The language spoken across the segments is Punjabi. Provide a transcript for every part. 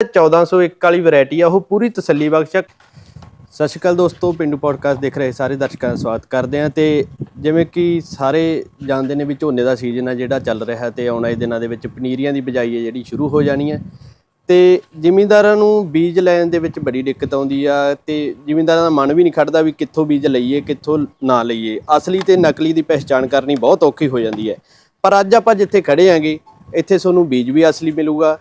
1401 ਵਾਲੀ ਵੈਰਾਈਟੀ ਆ, ਉਹ ਪੂਰੀ ਤਸੱਲੀ ਬਖਸ਼ ਸਤਿ ਸ਼੍ਰੀ ਅਕਾਲ ਦੋਸਤੋ, ਪਿੰਡੂ ਪੋਡਕਾਸਟ ਦੇਖ ਰਹੇ ਸਾਰੇ ਦਰਸ਼ਕਾਂ ਦਾ ਸਵਾਗਤ ਕਰਦੇ ਆ ਤੇ ਜਿਵੇਂ ਕਿ ਸਾਰੇ ਜਾਣਦੇ ਨੇ ਵੀ ਝੋਨੇ ਦਾ ਸੀਜ਼ਨ ਆ ਜਿਹੜਾ ਚੱਲ ਰਿਹਾ ਤੇ ਆਉਣ ਵਾਲੇ ਦਿਨਾਂ ਦੇ ਵਿੱਚ ਪਨੀਰੀਆਂ ਦੀ ਬਿਜਾਈ ਹੈ ਜਿਹੜੀ ਸ਼ੁਰੂ ਹੋ ਜਾਣੀ ਹੈ ਤੇ ਜ਼ਿਮੀਂਦਾਰਾਂ ਨੂੰ ਬੀਜ ਲੈਣ ਦੇ ਵਿੱਚ ਬੜੀ ਦਿੱਕਤ ਆਉਂਦੀ ਆ ਤੇ ਜ਼ਿਮੀਂਦਾਰਾਂ ਦਾ ਮਨ ਵੀ ਨਹੀਂ ਖੜਦਾ ਵੀ ਕਿੱਥੋਂ ਬੀਜ ਲਈਏ, ਕਿੱਥੋਂ ਨਾ ਲਈਏ। ਅਸਲੀ ਤੇ ਨਕਲੀ ਦੀ ਪਹਿਚਾਣ ਕਰਨੀ ਬਹੁਤ ਔਖੀ ਹੋ ਜਾਂਦੀ ਹੈ। ਪਰ ਅੱਜ ਆਪਾਂ ਜਿੱਥੇ ਖੜੇ ਆਂਗੇ ਇੱਥੇ ਤੁਹਾਨੂੰ ਬੀਜ ਵੀ ਅਸਲੀ ਮਿਲੂਗਾ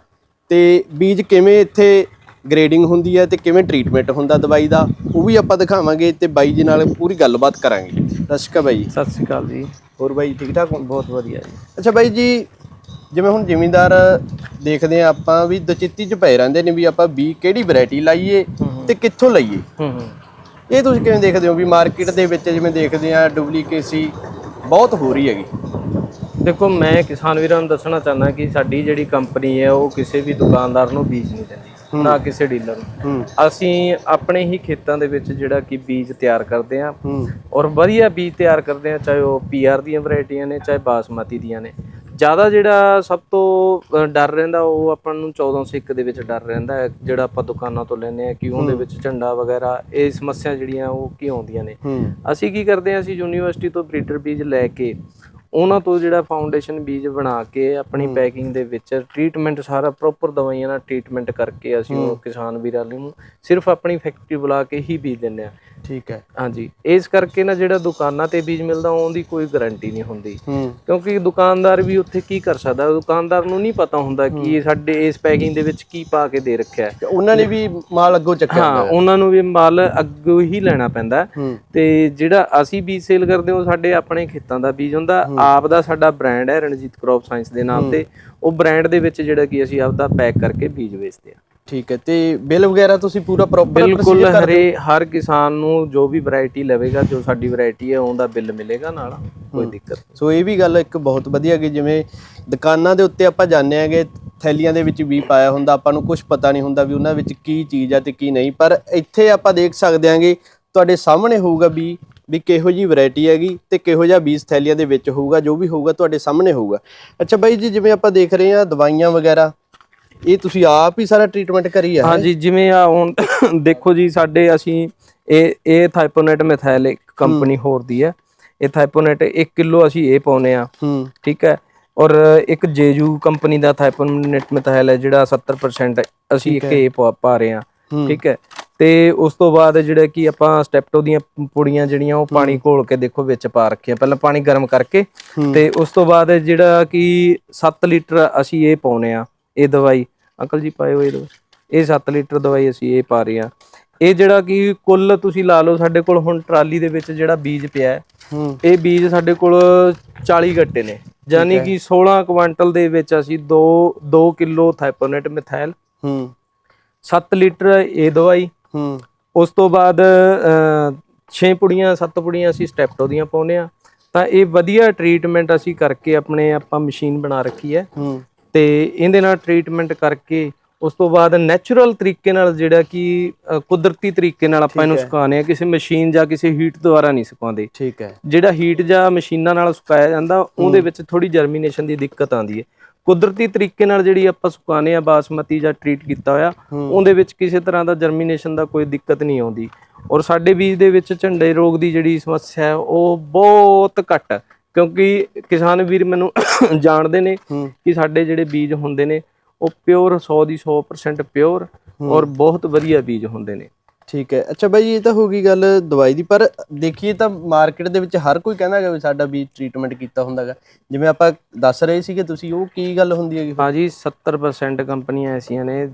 ਤੇ ਬੀਜ ਕਿਵੇਂ ਇੱਥੇ ਗ੍ਰੇਡਿੰਗ ਹੁੰਦੀ ਹੈ ਤੇ ਕਿਵੇਂ ਟ੍ਰੀਟਮੈਂਟ ਹੁੰਦਾ ਦਵਾਈ ਦਾ ਉਹ ਵੀ ਆਪਾਂ ਦਿਖਾਵਾਂਗੇ ਤੇ ਬਾਈ ਜੀ ਨਾਲ ਪੂਰੀ ਗੱਲਬਾਤ ਕਰਾਂਗੇ। ਸਤਿ ਸ਼੍ਰੀ ਅਕਾਲ ਬਾਈ ਜੀ। ਸਤਿ ਸ਼੍ਰੀ ਅਕਾਲ ਜੀ। ਹੋਰ ਬਾਈ ਠੀਕ ਠਾਕ ਹੋ? ਬਹੁਤ ਵਧੀਆ ਜੀ। ਅੱਛਾ ਬਾਈ ਜੀ ਜਿਵੇਂ ਹੁਣ ਜ਼ਿਮੀਂਦਾਰ ਦੇਖਦੇ ਆ ਆਪਾਂ ਵੀ ਦਚਿੱਤੀ ਚ ਪਏ ਰਹਿੰਦੇ ਨੇ ਵੀ ਆਪਾਂ ਬੀ ਕਿਹੜੀ ਵੈਰਾਈਟੀ ਲਾਈਏ ਤੇ ਕਿੱਥੋਂ ਲਈਏ? ਇਹ ਤੁਸੀਂ ਕਿਵੇਂ ਦੇਖਦੇ ਹੋ ਵੀ ਮਾਰਕੀਟ ਦੇ ਵਿੱਚ ਜਿਵੇਂ ਦੇਖਦੇ ਆ ਡੁਪਲੀਕੇਸੀ ਬਹੁਤ ਹੋ ਰਹੀ ਹੈਗੀ। ਦੇਖੋ ਮੈਂ ਕਿਸਾਨ ਵੀਰਾਂ ਨੂੰ ਦੱਸਣਾ ਚਾਹੁੰਦਾ ਕਿ ਸਾਡੀ ਜਿਹੜੀ ਕੰਪਨੀ ਹੈ ਉਹ ਕਿਸੇ ਵੀ ਦੁਕਾਨਦਾਰ ਨੂੰ ਬੀਜ ਨਹੀਂ ਦਿੰਦੀ ਨਾ ਕਿਸੇ ਡੀਲਰ ਨੂੰ। ਅਸੀਂ ਆਪਣੇ ਹੀ ਖੇਤਾਂ ਦੇ ਵਿੱਚ ਜਿਹੜਾ ਕਿ ਬੀਜ ਤਿਆਰ ਕਰਦੇ ਹੂੰ। ਔਰ ਵਧੀਆ ਬੀਜ ਤਿਆਰ ਕਰਦੇ ਹਾਂ ਚਾਹੇ ਉਹ ਪੀਆਰ ਦੀਆਂ ਵੈਰਾਈਟੀਆਂ ਨੇ ਚਾਹੇ ਬਾਸਮਤੀ ਦੀਆਂ ਨੇ। ਜ਼ਿਆਦਾ ਜਿਹੜਾ ਸਭ ਤੋਂ ਡਰ ਰਹਿੰਦਾ ਉਹ ਆਪਾਂ ਨੂੰ 1401 ਦੇ ਵਿੱਚ ਡਰ ਰਹਿੰਦਾ ਜਿਹੜਾ ਆਪਾਂ ਦੁਕਾਨਾਂ ਤੋਂ ਲੈਂਦੇ ਆ ਕਿ ਉਹਦੇ ਵਿੱਚ ਝੰਡਾ ਵਗੈਰਾ ਇਹ ਸਮੱਸਿਆ ਜਿਹੜੀਆਂ ਉਹ ਕੀ ਆਉਂਦੀਆਂ ਨੇ? ਅਸੀਂ ਕੀ ਕਰਦੇ ਹਾਂ ਅਸੀਂ ਯੂਨੀਵਰਸਿਟੀ ਤੋਂ ਬਰੀਡਰ ਬੀਜ ਲੈ ਕੇ ਉਹਨਾਂ ਤੋਂ ਜਿਹੜਾ ਫਾਊਂਡੇਸ਼ਨ ਬੀਜ ਬਣਾ ਕੇ ਆਪਣੀ ਪੈਕਿੰਗ ਦੇ ਵਿੱਚ ਟ੍ਰੀਟਮੈਂਟ ਸਾਰਾ ਪ੍ਰੋਪਰ ਦਵਾਈਆਂ ਨਾਲ ਟ੍ਰੀਟਮੈਂਟ ਕਰਕੇ ਅਸੀਂ ਉਹ ਕਿਸਾਨ ਵੀਰਾਂ ਨੂੰ ਸਿਰਫ ਆਪਣੀ ਫੈਕਟਰੀ ਬੁਲਾ ਕੇ ਹੀ ਬੀਜ ਦਿੰਦੇ ਆ ਠੀਕ ਹੈ। ਹਾਂਜੀ। ਇਸ ਕਰਕੇ ਨਾ ਜਿਹੜਾ ਦੁਕਾਨਾਂ ਤੇ ਬੀਜ ਮਿਲਦਾ ਉਹਦੀ ਕੋਈ ਗਾਰੰਟੀ ਨਹੀਂ ਹੁੰਦੀ। ਕਿਉਂਕਿ ਦੁਕਾਨਦਾਰ ਵੀ ਉੱਥੇ ਕੀ ਕਰ ਸਕਦਾ? ਦੁਕਾਨਦਾਰ ਨੂੰ ਨਹੀਂ ਪਤਾ ਹੁੰਦਾ ਕਿ ਸਾਡੇ ਇਸ ਪੈਕਿੰਗ ਦੇ ਵਿੱਚ ਕੀ ਪਾ ਕੇ ਦੇ ਰੱਖਿਆ ਹੈ। ਉਹਨਾਂ ਨੇ ਵੀ ਮਾਲ ਅੱਗੋਂ ਚੱਕਿਆ ਹਾਂ ਉਹਨਾਂ ਨੂੰ ਵੀ ਮਾਲ ਅੱਗੋਂ ਹੀ ਲੈਣਾ ਪੈਂਦਾ। ਤੇ ਜਿਹੜਾ ਅਸੀਂ ਬੀਜ ਸੇਲ ਕਰਦੇ ਹਾਂ ਸਾਡੇ ਆਪਣੇ ਖੇਤਾਂ ਦਾ ਬੀਜ ਹੁੰਦਾ। ਆਪ ਦਾ ਸਾਡਾ ਬ੍ਰਾਂਡ ਹੈ ਰਣਜੀਤ ਕ੍ਰੌਪ ਸਾਇੰਸ ਦੇ ਨਾਮ ਤੇ। ਉਹ ਬ੍ਰਾਂਡ ਦੇ ਵਿੱਚ ਜਿਹੜਾ ਕਿ ਅਸੀਂ ਆਪਦਾ ਪੈਕ ਕਰਕੇ ਬੀਜ ਵੇਚਦੇ ਹਾਂ। ਠੀਕ ਹੈ ਤੇ ਬਿੱਲ ਵਗੈਰਾ ਤੁਸੀਂ ਪੂਰਾ ਪ੍ਰੋਪਰ ਬਿਲਕੁਲ ਹਰੇ ਹਰ ਕਿਸਾਨ ਨੂੰ ਜੋ ਵੀ ਵੈਰਾਈਟੀ ਲਵੇਗਾ ਜੋ ਸਾਡੀ ਵੈਰਾਈਟੀ ਹੈ ਉਹਦਾ ਬਿੱਲ ਮਿਲੇਗਾ ਨਾਲ ਕੋਈ ਦਿੱਕਤ ਸੋ ਇਹ ਵੀ ਗੱਲ ਇੱਕ ਬਹੁਤ ਵਧੀਆ ਕਿ ਜਿਵੇਂ ਦੁਕਾਨਾਂ ਦੇ ਉੱਤੇ ਆਪਾਂ ਜਾਂਦੇ ਆਂਗੇ ਥੈਲੀਆਂ ਦੇ ਵਿੱਚ ਵੀ ਪਾਇਆ ਹੁੰਦਾ ਆਪਾਂ ਨੂੰ ਕੁਝ ਪਤਾ ਨਹੀਂ ਹੁੰਦਾ ਵੀ ਉਹਨਾਂ ਵਿੱਚ ਕੀ ਚੀਜ਼ ਆ ਤੇ ਕੀ ਨਹੀਂ ਪਰ ਇੱਥੇ ਆਪਾਂ ਦੇਖ ਸਕਦੇ ਆਂਗੇ ਤੁਹਾਡੇ ਸਾਹਮਣੇ ਹੋਊਗਾ ਵੀ ਵੀ ਕਿਹੋ ਜੀ ਵੈਰਾਈਟੀ ਹੈਗੀ ਤੇ ਕਿਹੋ ਜਿਹਾ ਬੀਜ ਥੈਲੀਆਂ ਦੇ ਵਿੱਚ ਹੋਊਗਾ ਜੋ ਵੀ ਹੋਊਗਾ ਤੁਹਾਡੇ ਸਾਹਮਣੇ ਹੋਊਗਾ। ਅੱਛਾ ਬਾਈ ਜੀ ਜਿਵੇਂ ਆਪਾਂ ਦੇਖ ਰਹੇ ਆ ਦਵਾਈਆਂ ਵਗੈਰਾ ਇਹ ਤੁਸੀਂ ਆਪ ਹੀ ਸਾਰਾ ਟ੍ਰੀਟਮੈਂਟ ਕਰੀ ਆ ਹਾਂਜੀ ਜਿਵੇਂ ਆ ਹੁਣ ਦੇਖੋ ਜੀ ਸਾਡੇ ਅਸੀਂ ਇਹ ਇਹ ਥਾਈਪੋਨੇਟ ਮਿਥਾਈਲ ਇੱਕ ਕੰਪਨੀ ਹੋਰ ਦੀ ਹੈ ਇਹ ਥਾਈਪੋਨੇਟ 1 ਕਿਲੋ ਅਸੀਂ ਇਹ ਪਾਉਨੇ ਆ। ਹੂੰ। ਠੀਕ ਹੈ ਔਰ ਇੱਕ ਜੇਜੂ ਕੰਪਨੀ ਦਾ ਥਾਈਪੋਨੇਟ ਮਿਥਾਈਲ ਹੈ ਜਿਹੜਾ 70% ਅਸੀਂ ਇੱਕ ਇਹ ਪਾ- ਰਹੇ ਆ। ਹੂੰ। ਠੀਕ ਹੈ? ਤੇ ਉਸ ਤੋਂ ਬਾਅਦ ਜਿਹੜਾ ਕਿ ਆਪਾਂ ਸਟੈਪਟੋ ਦੀਆਂ ਪੁੜੀਆਂ ਜਿਹੜੀਆਂ ਉਹ ਪਾਣੀ ਘੋਲ ਕੇ ਦੇਖੋ ਵਿੱਚ ਪਾ ਰੱਖੀਆਂ ਪਹਿਲਾਂ ਪਾਣੀ ਗਰਮ ਕਰਕੇ ਹੂੰ। ਤੇ ਉਸ ਤੋਂ ਬਾਅਦ ਜਿਹੜਾ ਕਿ 7 ਲੀਟਰ ਅਸੀਂ ਇਹ ਪਾਉਨੇ ਆ। ਇਹ ਦਵਾਈ ਅੰਕਲ ਜੀ ਇਹ ਦਵਾਈ। ਇਹ 7 ਲੀਟਰ ਦਵਾਈ ਅਸੀਂ ਇਹ ਪਾ ਰਹੇ ਆ ਇਹ ਜਿਹੜਾ ਕਿ ਕੁੱਲ ਤੁਸੀਂ ਲਾ ਲਓ ਸਾਡੇ ਕੋਲ ਹੁਣ ਟਰਾਲੀ ਦੇ ਵਿੱਚ ਜਿਹੜਾ ਬੀਜ ਪਿਆ ਹੈ ਇਹ ਬੀਜ ਸਾਡੇ ਕੋਲ 40 ਗੱਟੇ ਨੇ। ਯਾਨੀ ਕਿ 16 ਕੁਆਂਟਲ ਦੇ ਵਿੱਚ ਅਸੀਂ 2 2 ਕਿਲੋ ਥਾਈਪੋਨੇਟ ਮਿਥਾਈਲ ਹੂੰ। 7 ਲੀਟਰ ਇਹ ਦਵਾਈ ਹੂੰ। ਉਸ ਤੋਂ ਬਾਅਦ 6 ਪੁੜੀਆਂ 7 ਪੁੜੀਆਂ ਅਸੀਂ ਸਟੈਪਟੋ ਦੀਆਂ ਪਾਉਨੇ ਆ ਤਾਂ ਇਹ ਵਧੀਆ ਟ੍ਰੀਟਮੈਂਟ ਅਸੀਂ ਕਰਕੇ ਆਪਣੇ ਆਪਾਂ ਮਸ਼ੀਨ ਬਣਾ ਰੱਖੀ ਹੈ। ਹੂੰ। ਤੇ ਇਹਦੇ ਨਾਲ ਟ੍ਰੀਟਮੈਂਟ ਕਰਕੇ ਉਸ ਤੋਂ ਬਾਅਦ ਨੈਚੁਰਲ ਤਰੀਕੇ ਨਾਲ ਜਿਹੜਾ ਕਿ ਕੁਦਰਤੀ ਤਰੀਕੇ ਨਾਲ ਆਪਾਂ ਇਹਨੂੰ ਸੁਕਾਉਂਦੇ ਆ ਕਿਸੇ ਮਸ਼ੀਨ ਜਾਂ ਕਿਸੇ ਹੀਟ ਦੁਆਰਾ ਨਹੀਂ ਸੁਕਾਉਂਦੇ। ਠੀਕ ਹੈ। ਜਿਹੜਾ ਹੀਟ ਜਾਂ ਮਸ਼ੀਨਾਂ ਨਾਲ ਸੁਕਾਇਆ ਜਾਂਦਾ ਉਹਦੇ ਵਿੱਚ ਥੋੜੀ ਜਰਮੀਨੇਸ਼ਨ ਦੀ ਦਿੱਕਤ ਆਉਂਦੀ ਹੈ। ਕੁਦਰਤੀ ਤਰੀਕੇ ਨਾਲ ਜਿਹੜੀ ਆਪਾਂ ਸੁਕਾਉਂਦੇ ਆ ਬਾਸਮਤੀ ਜਾਂ ਟ੍ਰੀਟ ਕੀਤਾ ਹੋਇਆ ਉਹਦੇ ਵਿੱਚ ਕਿਸੇ ਤਰ੍ਹਾਂ ਦਾ ਜਰਮੀਨੇਸ਼ਨ ਦਾ ਕੋਈ ਦਿੱਕਤ ਨਹੀਂ ਆਉਂਦੀ। ਔਰ ਸਾਡੇ ਬੀਜ ਦੇ ਵਿੱਚ ਝੰਡੇ ਰੋਗ ਦੀ ਜਿਹੜੀ ਸਮੱਸਿਆ ਹੈ ਉਹ ਬਹੁਤ ਘੱਟ ਹੈ। ਕਿਉਂਕਿ ਕਿਸਾਨ ਵੀਰ ਮੈਨੂੰ ਜਾਣਦੇ ਨੇ ਹੂੰ। ਕਿ ਸਾਡੇ ਜਿਹੜੇ ਬੀਜ ਹੁੰਦੇ ਨੇ ਉਹ ਪਿਓਰ 100 ਦੀ 100% ਪਿਓਰ ਔਰ ਬਹੁਤ ਵਧੀਆ ਬੀਜ ਹੁੰਦੇ ਨੇ। ਠੀਕ ਹੈ। ਅੱਛਾ ਬਾਈ ਇਹ ਤਾਂ ਹੋ ਗਈ ਗੱਲ ਦਵਾਈ ਦੀ ਪਰ ਦੇਖੀਏ ਤਾਂ ਮਾਰਕੀਟ ਦੇ ਵਿੱਚ ਹਰ ਕੋਈ ਕਹਿੰਦਾ ਹੈਗਾ ਵੀ ਸਾਡਾ ਵੀ ਟ੍ਰੀਟਮੈਂਟ ਕੀਤਾ ਹੁੰਦਾਗਾ ਜਿਵੇਂ ਆਪਾਂ ਦੱਸ ਰਹੇ ਸੀਗੇ ਤੁਸੀਂ ਉਹ ਕੀ ਗੱਲ ਹੁੰਦੀ ਹੈਗੀ? ਭਾਜੀ 70% ਕੰਪਨੀਆਂ ਐਸੀਆਂ ਨੇ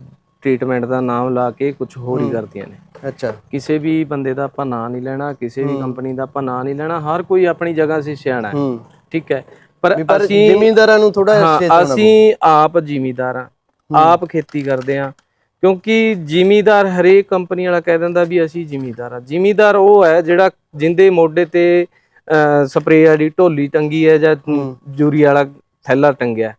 ਟ੍ਰੀਟਮੈਂਟ ਦਾ ਨਾਮ ਲਾ ਕੇ ਕੁਝ ਹੋਰ ਹੀ ਕਰਦੀਆਂ ਨੇ। ਅੱਛਾ। ਕਿਸੇ ਵੀ ਬੰਦੇ ਦਾ ਆਪਾਂ ਨਾਂ ਨਹੀਂ ਲੈਣਾ ਕਿਸੇ ਵੀ ਕੰਪਨੀ ਦਾ ਆਪਾਂ ਨਾਂ ਨਹੀਂ ਲੈਣਾ ਹਰ ਕੋਈ ਆਪਣੀ ਜਗ੍ਹਾ 'ਤੇ ਸਿਆਣਾ ਹੈ। ਠੀਕ ਹੈ? ਪਰ ਅਸੀਂ ਜ਼ਿਮੀਂਦਾਰਾਂ ਨੂੰ ਥੋੜਾ ਅਸੀਂ ਆਪ ਜ਼ਿਮੀਦਾਰ ਹਾਂ। ਆਪ ਖੇਤੀ ਕਰਦੇ ਹਾਂ। ਕਿਉਂਕਿ ਜ਼ਿਮੀਦਾਰ ਹਰੇਕ ਕੰਪਨੀ ਵਾਲਾ ਕਹਿ ਦਿੰਦਾ ਵੀ ਅਸੀਂ ਜ਼ਿਮੀਦਾਰ ਆ ਜ਼ਿਮੀਦਾਰ ਉਹ ਹੈ ਜਿਹੜਾ ਜਿੰਦੇ ਮੋਢੇ ਤੇ ਸਪਰੇਅ ਵਾਲੀ ਢੋਲੀ ਟੰਗੀ ਹੈ ਜਾਂ ਜੂਰੀ ਵਾਲਾ ਥੈਲਾ ਟੰਗਿਆ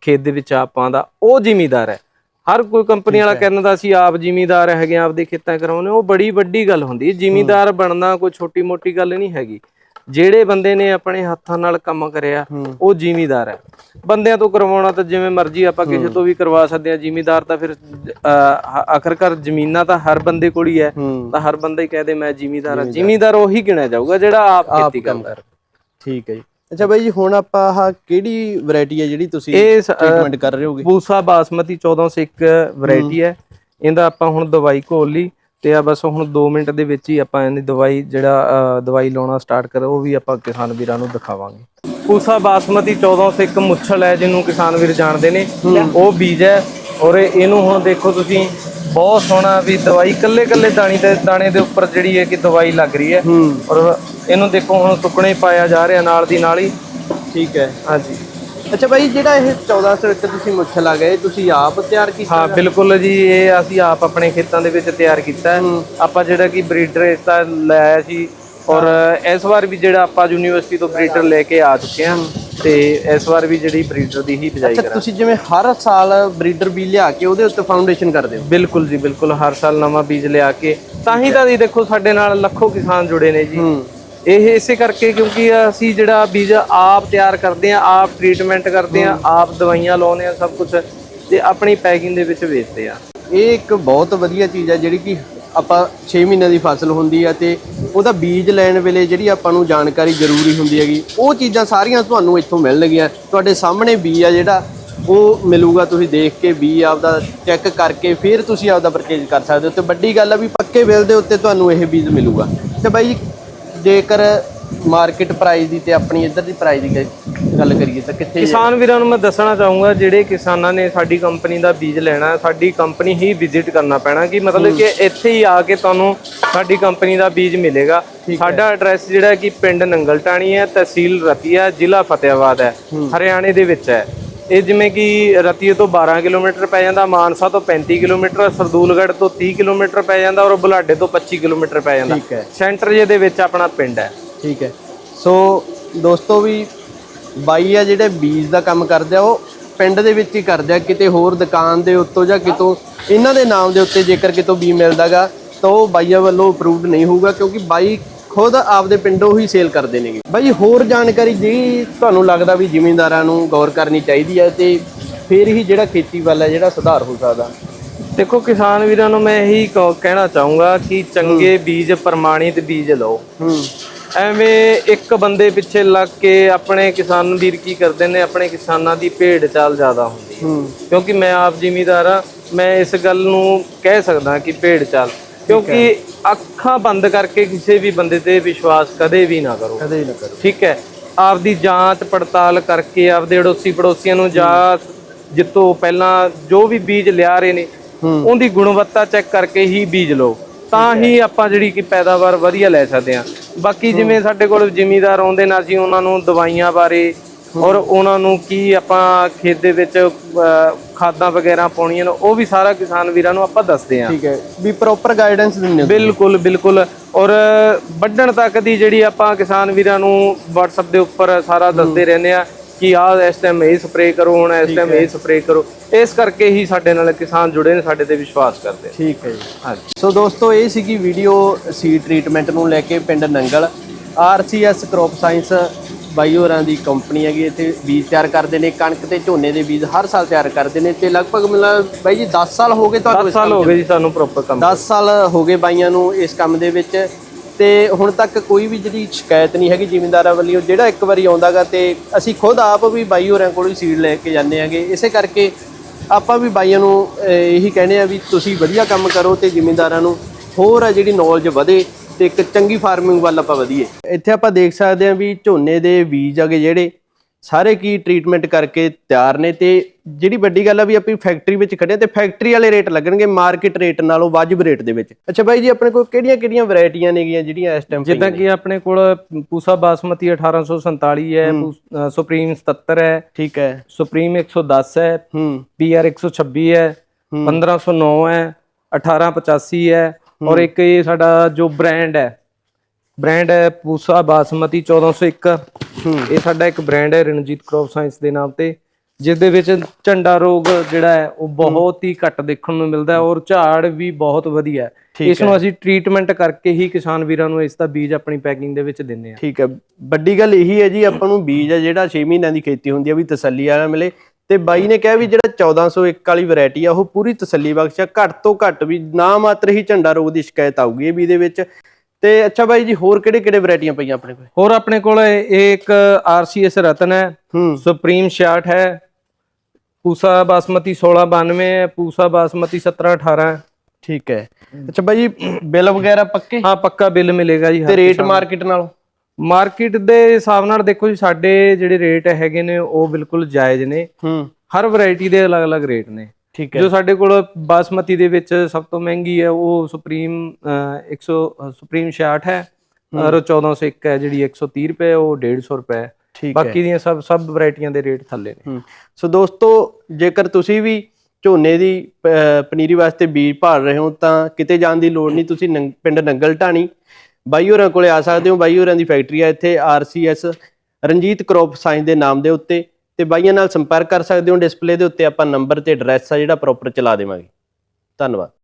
ਖੇਤ ਦੇ ਵਿੱਚ ਆਪ ਪਾਉਂਦਾ ਉਹ ਜ਼ਿਮੀਦਾਰ ਹੈ। ਹਰ ਕੋਈ ਕੰਪਨੀ ਵਾਲਾ ਕਹਿੰਦਾ ਅਸੀਂ ਆਪ ਜ਼ਿਮੀਦਾਰ ਹੈਗੇ ਆਪਦੇ ਖੇਤਾਂ ਕਰਾਉਨੇ ਉਹ ਬੜੀ ਵੱਡੀ ਗੱਲ ਹੁੰਦੀ ਹੈ। ਜ਼ਿਮੀਦਾਰ ਬਣਨਾ ਕੋਈ ਛੋਟੀ ਮੋਟੀ ਗੱਲ ਨਹੀਂ ਹੈਗੀ। ਜਿਹੜੇ ਬੰਦੇ ਨੇ ਆਪਣੇ ਹੱਥਾਂ ਨਾਲ ਕੰਮ ਕਰਿਆ ਉਹ ਜ਼ਿਮੀਦਾਰ ਹੈ। ਬੰਦਿਆਂ ਤੋਂ ਕਰਵਾਉਣਾ ਤਾਂ ਜਿਵੇਂ ਮਰਜ਼ੀ ਆਪਾਂ ਕਿਸੇ ਤੋਂ ਵੀ ਕਰਵਾ ਸਕਦੇ ਆ। ਜ਼ਿਮੀਦਾਰ ਤਾਂ ਫਿਰ ਆਖਰਕਾਰ ਜ਼ਮੀਨਾਂ ਤਾਂ ਹਰ ਬੰਦੇ ਕੋਲ ਹੀ ਹੈ। ਤਾਂ ਹਰ ਬੰਦਾ ਹੀ ਕਹਦੇ ਮੈਂ ਜ਼ਿਮੀਦਾਰ ਹਾਂ। ਜ਼ਿਮੀਦਾਰ। ਉਹੀ ਗਿਣਿਆ ਜਾਊਗਾ ਜਿਹੜਾ ਆਪ ਖੇਤੀ ਕਰਦਾ। ਠੀਕ ਹੈ ਜੀ। ਅੱਛਾ ਬਾਈ ਜੀ ਹੁਣ ਆਪਾਂ ਆਹ ਕਿਹੜੀ ਵੈਰਾਈਟੀ ਹੈ ਜਿਹੜੀ ਤੁਸੀਂ ਇਹ ਸ- ਅਹ, ਟ੍ਰੀਟਮੈਂਟ ਕਰ ਰਹੇ ਹੋਗੇ? ਪੂਸਾ ਬਾਸਮਤੀ 1401 ਵੈਰਾਈਟੀ ਹੈ। ਇਹਦਾ ਆਪਾਂ ਹੁਣ ਦਵਾਈ ਘੋਲ ਲਈ ਤੇ ਆ ਬਸ ਹੁਣ 2 ਮਿੰਟ ਦੇ ਵਿੱਚ ਹੀ ਆਪਾਂ ਇਹਦੀ ਦਵਾਈ ਜਿਹੜਾ ਦਵਾਈ ਲਾਉਣਾ ਸਟਾਰਟ ਕਰੋ ਉਹ ਵੀ ਆਪਾਂ ਕਿਸਾਨ ਵੀਰਾਂ ਨੂੰ ਦਿਖਾਵਾਂਗੇ। ਪੂਸਾ ਬਾਸਮਤੀ 1401 ਮੁੱਛਲ ਹੈ ਜਿਹਨੂੰ ਕਿਸਾਨ ਵੀਰ ਜਾਣਦੇ ਨੇ। ਉਹ ਬੀਜ ਹੈ ਔਰ ਇਹਨੂੰ ਹੁਣ ਦੇਖੋ ਤੁਸੀਂ ਬਹੁਤ ਸੋਹਣਾ ਵੀ ਦਵਾਈ ਕੱਲੇ ਕੱਲੇ ਦਾਣੇ ਦੇ ਦਾਣੇ ਦੇ ਉੱਪਰ ਜਿਹੜੀ ਹੈ ਕਿ ਦਵਾਈ ਲੱਗ ਰਹੀ ਹੂੰ। ਔਰ ਇਹਨੂੰ ਦੇਖੋ ਹੁਣ ਸੁੱਕਣੇ ਪਾਇਆ ਜਾ ਰਿਹਾ ਨਾਲ ਦੀ ਨਾਲ ਹੀ। ਠੀਕ ਹੈ। ਹਾਂਜੀ। ਅੱਛਾ ਬਾਈ ਜਿਹੜਾ ਇਹ 1400 ਇੱਕ ਤੁਸੀਂ ਮੁੱਛ ਲਾ ਗਏ ਤੁਸੀਂ ਆਪ ਤਿਆਰ ਕੀਤਾ ਹਾਂ ਬਿਲਕੁਲ ਜੀ ਇਹ ਅਸੀਂ ਆਪ ਆਪਣੇ ਖੇਤਾਂ ਦੇ ਵਿੱਚ ਤਿਆਰ ਕੀਤਾ ਹੈ। ਆਪਾਂ ਜਿਹੜਾ ਕਿ ਬਰੀਡਰ ਇਸ ਦਾ ਲਾਇਆ ਸੀ ਔਰ ਇਸ ਵਾਰ ਵੀ ਜਿਹੜਾ ਆਪਾਂ ਯੂਨੀਵਰਸਿਟੀ ਤੋਂ ਬਰੀਡਰ ਲੈ ਕੇ ਆ ਚੁੱਕੇ ਹਾਂ ਤੇ ਇਸ ਵਾਰ ਵੀ ਜਿਹੜੀ ਬਰੀਡਰ ਦੀ ਹੀ ਬਿਜਾਈ ਅੱਛਾ ਕਰਾਂ ਤੁਸੀਂ ਜਿਵੇਂ ਹਰ ਸਾਲ ਬਰੀਡਰ ਵੀ ਲਿਆ ਕੇ ਉਹਦੇ ਉੱਤੇ ਫਾਊਂਡੇਸ਼ਨ ਕਰਦੇ ਹੋ? ਬਿਲਕੁਲ ਜੀ ਬਿਲਕੁਲ। ਹਰ ਸਾਲ ਨਵਾਂ ਬੀਜ ਲਿਆ ਕੇ। ਤਾਂ ਹੀ ਤਾਂ ਜੀ ਦੇਖੋ ਸਾਡੇ ਨਾਲ ਲੱਖੋ ਕਿਸਾਨ ਜੁੜੇ ਨੇ ਜੀ। ਹੂੰ। ਇਹ ਇਸੇ ਕਰਕੇ ਕਿਉਂਕਿ ਅਸੀਂ ਜਿਹੜਾ ਬੀਜ ਆਪ ਤਿਆਰ ਕਰਦੇ ਆ ਆਪ ਟ੍ਰੀਟਮੈਂਟ ਕਰਦੇ ਆ ਆਪ ਦਵਾਈਆਂ ਲਾਉਂਦੇ ਆ ਸਭ ਕੁਝ ਤੇ ਆਪਣੀ ਪੈਕਿੰਗ ਦੇ ਵਿੱਚ ਵੇਚਦੇ ਆ ਇਹ ਇੱਕ ਬਹੁਤ ਵਧੀਆ ਚੀਜ਼ ਹੈ ਜਿਹੜੀ ਕਿ ਆਪਾਂ 6 ਮਹੀਨਿਆਂ ਦੀ ਫਸਲ ਹੁੰਦੀ ਹੈ ਤੇ ਉਹਦਾ ਬੀਜ ਲੈਣ ਵੇਲੇ ਜਿਹੜੀ ਆਪਾਂ ਨੂੰ ਜਾਣਕਾਰੀ ਜ਼ਰੂਰੀ ਹੁੰਦੀ ਹੈਗੀ ਉਹ ਚੀਜ਼ਾਂ ਸਾਰੀਆਂ ਤੁਹਾਨੂੰ ਇੱਥੋਂ ਮਿਲਣਗੀਆਂ। ਤੁਹਾਡੇ ਸਾਹਮਣੇ ਬੀ ਆ ਜਿਹੜਾ ਉਹ ਮਿਲੂਗਾ ਤੁਸੀਂ ਦੇਖ ਕੇ ਬੀ ਆਪਦਾ ਚੈੱਕ ਕਰਕੇ ਫਿਰ ਤੁਸੀਂ ਆਪਦਾ ਪਰਚੇਜ ਕਰ ਸਕਦੇ ਹੋ ਤੇ ਵੱਡੀ ਗੱਲ ਆ ਵੀ ਪੱਕੇ ਬਿੱਲ ਦੇ ਉੱਤੇ ਤੁਹਾਨੂੰ ਇਹ ਬੀਜ ਮਿਲੂਗਾ। ਤੇ ਬਾਈ ਜੀ ਜੇਕਰ ਮਾਰਕੀਟ ਪ੍ਰਾਈਸ ਦੀ ਤੇ ਆਪਣੀ ਇੱਧਰ ਦੀ ਪ੍ਰਾਈਸ ਦੀ ਗੱਲ ਕਰੀਏ ਤਾਂ ਕਿੱਥੇ ਕਿਸਾਨ ਵੀਰਾਂ ਨੂੰ ਮੈਂ ਦੱਸਣਾ ਚਾਹੂੰਗਾ ਜਿਹੜੇ ਕਿਸਾਨਾਂ ਨੇ ਸਾਡੀ ਕੰਪਨੀ ਦਾ ਬੀਜ ਲੈਣਾ ਹੈ, ਸਾਡੀ ਕੰਪਨੀ ਹੀ ਵਿਜ਼ਿਟ ਕਰਨਾ ਪੈਣਾ ਕਿ ਮਤਲਬ ਕਿ ਇੱਥੇ ਹੀ ਆ ਕੇ ਤੁਹਾਨੂੰ ਸਾਡੀ ਕੰਪਨੀ ਦਾ ਬੀਜ ਮਿਲੇਗਾ। ਸਾਡਾ ਐਡਰੈਸ ਜਿਹੜਾ ਕਿ ਪਿੰਡ ਨੰਗਲਟਾਣੀ ਹੈ ਤਹਿਸੀਲ ਰਤੀਆ ਜ਼ਿਲ੍ਹਾ ਫਤਿਆਬਾਦ ਹੈ। ਹਰਿਆਣੇ ਦੇ ਵਿੱਚ ਹੈ। ਇਹ ਜਿਵੇਂ ਕਿ ਰਤੀਏ ਤੋਂ 12 ਕਿਲੋਮੀਟਰ ਪੈ ਜਾਂਦਾ ਮਾਨਸਾ ਤੋਂ 35 ਕਿਲੋਮੀਟਰ ਸਰਦੂਲਗੜ੍ਹ ਤੋਂ 30 ਕਿਲੋਮੀਟਰ ਪੈ ਜਾਂਦਾ ਔਰ ਬੁਲਾਡੇ ਤੋਂ 25 ਕਿਲੋਮੀਟਰ ਪੈ ਜਾਂਦਾ। ਠੀਕ ਹੈ। ਸੈਂਟਰ ਜੇ ਦੇ ਵਿੱਚ ਆਪਣਾ ਪਿੰਡ ਹੈ। ਠੀਕ ਹੈ। ਸੋ ਦੋਸਤੋ ਵੀ ਬਾਈ ਆ ਜਿਹੜੇ ਬੀਜ ਦਾ ਕੰਮ ਕਰਦੇ ਆ ਉਹ ਪਿੰਡ ਦੇ ਵਿੱਚ ਹੀ ਕਰਦੇ ਆ ਕਿਤੇ ਹੋਰ ਦੁਕਾਨ ਦੇ ਉੱਤੋਂ ਜਾਂ ਕਿਤੋਂ ਇਹਨਾਂ ਦੇ ਨਾਮ ਦੇ ਉੱਤੇ ਜੇਕਰ ਕਿਤੋਂ ਬੀ ਮਿਲਦਾਗਾ ਤਾਂ ਉਹ ਬਾਈਆਂ ਵੱਲੋਂ ਅਪਰੂਵਡ ਨਹੀਂ ਹੋਊਗਾ ਕਿਉਂਕਿ ਬਾਈ ਖੁਦ ਆਪਦੇ ਪਿੰਡੋਂ ਹੀ ਸੇਲ ਕਰਦੇ ਨੇਗੇ। ਬਾਈ ਹੋਰ ਜਾਣਕਾਰੀ ਜੀ ਤੁਹਾਨੂੰ ਲੱਗਦਾ ਵੀ ਜ਼ਿਮੀਂਦਾਰਾਂ ਨੂੰ ਗੌਰ ਕਰਨੀ ਚਾਹੀਦੀ ਹੈ ਤੇ ਫਿਰ ਹੀ ਜਿਹੜਾ ਖੇਤੀ ਵੱਲ ਹੈ ਜਿਹੜਾ ਸੁਧਾਰ ਹੋ ਸਕਦਾ? ਦੇਖੋ ਕਿਸਾਨ ਵੀਰਾਂ ਨੂੰ ਮੈਂ ਇਹੀ ਕਹੋ- ਕਹਿਣਾ ਚਾਹੂੰਗਾ ਕਿ ਚੰਗੇ ਬੀਜ ਪ੍ਰਮਾਣਿਤ ਬੀਜ ਲਓ। ਐਵੇਂ ਇੱਕ ਬੰਦੇ ਪਿੱਛੇ ਲੱਗ ਕੇ ਆਪਣੇ ਕਿਸਾਨ ਵੀਰ ਕੀ ਕਰਦੇ ਨੇ ਆਪਣੇ ਕਿਸਾਨਾਂ ਦੀ ਭੇਡ ਚਾਲ ਜ਼ਿਆਦਾ ਹੁੰਦੀ ਹੂੰ। ਕਿਉਂਕਿ ਮੈਂ ਆਪ ਜ਼ਿਮੀਦਾਰ ਆ ਮੈਂ ਇਸ ਗੱਲ ਨੂੰ ਕਹਿ ਸਕਦਾ ਕਿ ਭੇਡ ਚਾਲ ਕਿਉਂਕਿ ਅੱਖਾਂ ਬੰਦ ਕਰਕੇ ਕਿਸੇ ਵੀ ਬੰਦੇ ਤੇ ਵਿਸ਼ਵਾਸ ਕਦੇ ਵੀ ਨਾ ਕਰੋ। ਕਦੇ ਨਾ ਕਰੋ। ਠੀਕ ਹੈ। ਆਪਦੀ ਜਾਂਚ ਪੜਤਾਲ ਕਰਕੇ ਆਪਦੇ ਅੜੋਸੀ ਪੜੋਸੀਆਂ ਨੂੰ ਜਾਂ ਜਿੱਤੋਂ ਪਹਿਲਾਂ ਜੋ ਵੀ ਬੀਜ ਲਿਆ ਰਹੇ ਨੇ। ਉਹਦੀ ਗੁਣਵੱਤਾ ਚੈੱਕ ਕਰਕੇ ਹੀ ਬੀਜ ਲਓ। ਤਾਂ ਹੀ। ਆਪਾਂ ਜਿਹੜੀ ਕਿ ਪੈਦਾਵਾਰ ਵਧੀਆ ਲੈ ਸਕਦੇ ਹਾਂ। ਬਾਕੀ ਜਿਵੇਂ ਸਾਡੇ ਕੋਲ ਜ਼ਿਮੀਦਾਰ ਆਉਂਦੇ ਨੇ ਅਸੀਂ ਉਹਨਾਂ ਨੂੰ ਦਵਾਈਆਂ ਬਾਰੇ ਔਰ ਉਹਨਾਂ ਨੂੰ ਕੀ ਆਪਾਂ ਖੇਤ ਦੇ ਵਿੱਚ ਖਾਦਾਂ ਵਗੈਰਾ ਪਾਉਣੀਆਂ ਨੇ ਉਹ ਵੀ ਸਾਰਾ ਕਿਸਾਨ ਵੀਰਾਂ ਨੂੰ ਆਪਾਂ ਦੱਸਦੇ ਹਾਂ। ਠੀਕ ਹੈ। ਵੀ ਪ੍ਰੋਪਰ ਗਾਈਡੈਂਸ ਦਿੰਦੇ ਹੋ ਬਿਲਕੁਲ ਬਿਲਕੁਲ। ਔਰ ਵੱਢਣ ਤੱਕ ਦੀ ਜਿਹੜੀ ਆਪਾਂ ਕਿਸਾਨ ਵੀਰਾਂ ਨੂੰ WhatsApp ਦੇ ਉੱਪਰ ਸਾਰਾ ਦੱਸਦੇ ਰਹਿੰਦੇ ਆ ਕਿ ਆਹ ਇਸ ਟਾਈਮ ਇਹ ਸਪਰੇਅ ਕਰੋ ਹੁਣ ਇਸ ਟਾਈਮ ਇਹ ਸਪਰੇਅ ਕਰੋ। ਇਸ ਕਰਕੇ ਹੀ ਸਾਡੇ ਨਾਲ ਕਿਸਾਨ ਜੁੜੇ ਨੇ ਸਾਡੇ ਤੇ ਵਿਸ਼ਵਾਸ ਕਰਦੇ ਆ। ਠੀਕ ਹੈ ਜੀ। ਹਾਂਜੀ। ਸੋ ਦੋਸਤੋ ਇਹ ਸੀਗੀ ਵੀਡੀਓ ਸੀਡ ਟ੍ਰੀਟਮੈਂਟ ਨੂੰ ਲੈ ਕੇ ਪਿੰਡ ਨੰਗਲ। ਆਰਸੀਐਸ ਕ੍ਰੌਪ ਸਾਇੰਸ ਬਾਈ ਹੋਰਾਂ ਦੀ ਕੰਪਨੀ ਹੈਗੀ ਇੱਥੇ ਬੀਜ ਤਿਆਰ ਕਰਦੇ ਨੇ ਕਣਕ ਤੇ ਝੋਨੇ ਦੇ ਬੀਜ ਹਰ ਸਾਲ ਤਿਆਰ ਕਰਦੇ ਨੇ ਤੇ ਲਗਭਗ ਮਿਲਾ ਬਾਈ ਜੀ 10 ਸਾਲ ਹੋ ਗਏ ਤੁਹਾਨੂੰ 10 ਸਾਲ ਹੋ ਗਏ ਜੀ ਸਾਨੂੰ ਪ੍ਰੋਪਰ ਕੰਮ 10 ਸਾਲ ਹੋ ਗਏ ਬਾਈਆਂ ਨੂੰ ਇਸ ਕੰਮ ਦੇ ਵਿੱਚ ਤੇ ਹੁਣ ਤੱਕ ਕੋਈ ਵੀ ਜਿਹੜੀ ਸ਼ਿਕਾਇਤ ਨਹੀਂ ਹੈਗੀ ਜ਼ਿਮੀਂਦਾਰਾਂ ਵੱਲੋਂ ਜਿਹੜਾ ਇੱਕ ਵਾਰੀ ਆਉਂਦਾਗਾ ਤੇ ਅਸੀਂ ਖੁਦ ਆਪ ਵੀ ਬਾਈ ਹੋਰਾਂ ਕੋਲੋਂ ਹੀ ਸੀਡ ਲੈ ਕੇ ਜਾਂਦੇ ਆਂਗੇ ਇਸੇ ਕਰਕੇ ਆਪਾਂ ਵੀ ਬਾਈਆਂ ਨੂੰ ਇਹੀ ਕਹਿੰਦੇ ਆ ਵੀ ਤੁਸੀਂ ਵਧੀਆ ਕੰਮ ਕਰੋ ਤੇ ਜ਼ਿਮੀਂਦਾਰਾਂ ਨੂੰ ਹੋਰ ਆ ਜਿਹੜੀ ਨੌਲੇਜ ਵਧੇ ਤੇ ਇੱਕ ਚੰਗੀ ਫਾਰਮਿੰਗ ਵੱਲ ਆਪਾਂ ਵਧੀਏ। ਇੱਥੇ ਆਪਾਂ ਦੇਖ ਸਕਦੇ ਹਾਂ ਵੀ ਝੋਨੇ ਦੇ ਬੀਜ ਆਗੇ ਜਿਹੜੇ ਸਾਰੇ ਕੀ ਟ੍ਰੀਟਮੈਂਟ ਕਰਕੇ ਤਿਆਰ ਨੇ ਤੇ ਜਿਹੜੀ ਵੱਡੀ ਗੱਲ ਆ ਵੀ ਆਪਣੀ ਫੈਕਟਰੀ ਵਿੱਚ ਖੜੇ ਹਾਂ ਤੇ ਫੈਕਟਰੀ ਵਾਲੇ ਰੇਟ ਲੱਗਣਗੇ ਮਾਰਕੀਟ ਰੇਟ ਨਾਲੋਂ ਵਾਜਬ ਰੇਟ ਦੇ ਵਿੱਚ। ਅੱਛਾ ਬਾਈ ਜੀ ਆਪਣੇ ਕੋਲ ਕਿਹੜੀਆਂ ਕਿਹੜੀਆਂ ਵੈਰਾਈਟੀਆਂ ਨੇਗੀਆਂ ਜਿਹੜੀਆਂ ਇਸ ਟਾਈਮ ਜਿੱਦਾਂ ਕਿ ਆਪਣੇ ਕੋਲ ਪੂਸਾ ਬਾਸਮਤੀ 1847 ਹੈ ਸੁਪਰੀਮ 77 ਹੈ। ਠੀਕ ਹੈ। ਸੁਪਰੀਮ 110 ਹੈ। ਹੂੰ। ਪੀਆਰ 126 ਹੈ। 1509 ਹੈ। 1885 ਹੈ। ਔਰ ਇੱਕ ਇਹ ਸਾਡਾ ਜੋ ਬ੍ਰਾਂਡ ਹੈ ਬ੍ਰਾਂਡ ਹੈ ਪੂਸਾ ਬਾਸਮਤੀ 1401 ਹੂੰ। ਇਹ ਸਾਡਾ ਇੱਕ ਬ੍ਰਾਂਡ ਹੈ ਰਣਜੀਤ ਕ੍ਰੌਪ ਸਾਇੰਸ ਦੇ ਨਾਮ ਤੇ ਜਿਸ ਦੇ ਵਿੱਚ ਝੰਡਾ ਰੋਗ ਜਿਹੜਾ ਹੈ ਉਹ ਬਹੁਤ ਹੀ ਘੱਟ ਦੇਖਣ ਨੂੰ ਮਿਲਦਾ ਹੈ ਔਰ ਝਾੜ ਵੀ ਬਹੁਤ ਵਧੀਆ ਹੈ। ਇਸ ਨੂੰ ਅਸੀਂ ਟ੍ਰੀਟਮੈਂਟ ਕਰਕੇ ਹੀ ਕਿਸਾਨ ਵੀਰਾਂ ਨੂੰ ਇਸ ਦਾ ਬੀਜ ਆਪਣੀ ਪੈਕਿੰਗ ਦੇ ਵਿੱਚ ਦਿੰਦੇ ਆ ਠੀਕ ਹੈ। ਵੱਡੀ ਗੱਲ ਇਹੀ ਹੈ ਜੀ ਆਪਾਂ ਨੂੰ ਬੀਜ ਹੈ ਜਿਹੜਾ 6 ਮਹੀਨਿਆਂ ਦੀ ਖੇਤੀ ਹੁੰਦੀ ਹੈ ਵੀ ਤਸੱਲੀ ਵਾਲਾ ਮਿਲੇ। ਤੇ ਬਾਈ ਨੇ ਕਿਹਾ ਵੀ ਜਿਹੜਾ 1401 ਵਾਲੀ ਵੈਰਾਈਟੀ ਆ ਉਹ ਪੂਰੀ ਤਸੱਲੀ ਬਖਸ਼ ਆ। ਘੱਟ ਤੋਂ ਘੱਟ ਵੀ ਨਾ ਮਾਤਰ ਹੀ ਝੰਡਾ ਰੋਗ ਦੀ ਸ਼ਿਕਾਇਤ ਆਊਗੀ ਇਹ ਵੀ ਇਹਦੇ ਵਿੱਚ। ਤੇ ਅੱਛਾ ਬਾਈ ਜੀ ਹੋਰ ਕਿਹੜੇ ਕਿਹੜੇ ਵੈਰਾਈਟੀਆਂ ਪਈਆਂ ਆਪਣੇ ਕੋਲ? ਹੋਰ ਆਪਣੇ ਕੋਲ ਇਹ ਇੱਕ ਆਰਸੀਐਸ ਰਤਨ ਹੈ ਹੂੰ। ਸੁਪਰੀਮ 66 ਹੈ ਪੂਸਾ ਬਾਸਮਤੀ 1692 ਹੈ ਪੂਸਾ ਬਾਸਮਤੀ 1718 ਹੈ। ਠੀਕ ਹੈ। ਅੱਛਾ ਬਾਈ ਜੀ ਬਿੱਲ ਵਗੈਰਾ ਪੱਕੇ? ਹਾਂ ਪੱਕਾ ਬਿੱਲ ਮਿਲੇਗਾ ਜੀ ਤੇ ਰੇਟ ਮਾਰਕੀਟ ਨਾਲੋਂ? ਮਾਰਕੀਟ ਦੇ ਹਿਸਾਬ ਨਾਲ ਦੇਖੋ ਜੀ ਸਾਡੇ ਜਿਹੜੇ ਰੇਟ ਹੈਗੇ ਨੇ ਉਹ ਬਿਲਕੁਲ ਜਾਇਜ਼ ਨੇ। ਹੂੰ। ਹਰ ਵੈਰਾਈਟੀ ਦੇ ਅਲੱਗ-ਅਲੱਗ ਰੇਟ ਨੇ। ਠੀਕ ਹੈ। ਜੋ ਸਾਡੇ ਕੋਲ ਬਾਸਮਤੀ ਦੇ ਵਿੱਚ ਸਭ ਤੋਂ ਮਹਿੰਗੀ ਹੈ ਉਹ ਸੁਪਰੀਮ ਅਹ, 100 ਅਹ, ਸੁਪਰੀਮ 66 ਹੈ। ਔਰ 1401 ਹੈ ਜਿਹੜੀ 130 ਰੁਪਏ ਉਹ 150 ਰੁਪਏ ਠੀਕ ਹੈ। ਬਾਕੀ ਦੀਆਂ ਸਭ ਸਭ ਵੈਰਾਈਟੀਆਂ ਦੇ ਰੇਟ ਥੱਲੇ ਨੇ। ਸੋ ਦੋਸਤੋ ਜੇਕਰ ਤੁਸੀਂ ਵੀ ਝੋਨੇ ਦੀ ਪਨੀਰੀ ਵਾਸਤੇ ਬੀਜ ਭਾਲ ਰਹੇ ਹੋ ਤਾਂ ਕਿਤੇ ਜਾਣ ਦੀ ਲੋੜ ਨਹੀਂ ਤੁਸੀਂ ਪਿੰਡ ਨੰਗਲ ਢਾਣੀ ਬਾਈ ਹੋਰਾਂ ਕੋਲੇ ਆ ਸਕਦੇ ਹੋ। ਬਾਈ ਹੋਰਾਂ ਦੀ ਫੈਕਟਰੀ ਆ ਇੱਥੇ ਆਰਸੀਐਸ ਰਣਜੀਤ ਕ੍ਰੋਪ ਸਾਇੰਸ ਦੇ ਨਾਮ ਦੇ ਉੱਤੇ ਤੇ ਬਾਈਆਂ ਨਾਲ ਸੰਪਰਕ ਕਰ ਸਕਦੇ ਹੋ। ਡਿਸਪਲੇ ਦੇ ਉੱਤੇ ਆਪਾਂ ਨੰਬਰ ਤੇ ਐਡਰੈਸ ਆ ਜਿਹੜਾ ਪ੍ਰੋਪਰ ਚਲਾ ਦੇਵਾਂਗੇ। ਧੰਨਵਾਦ।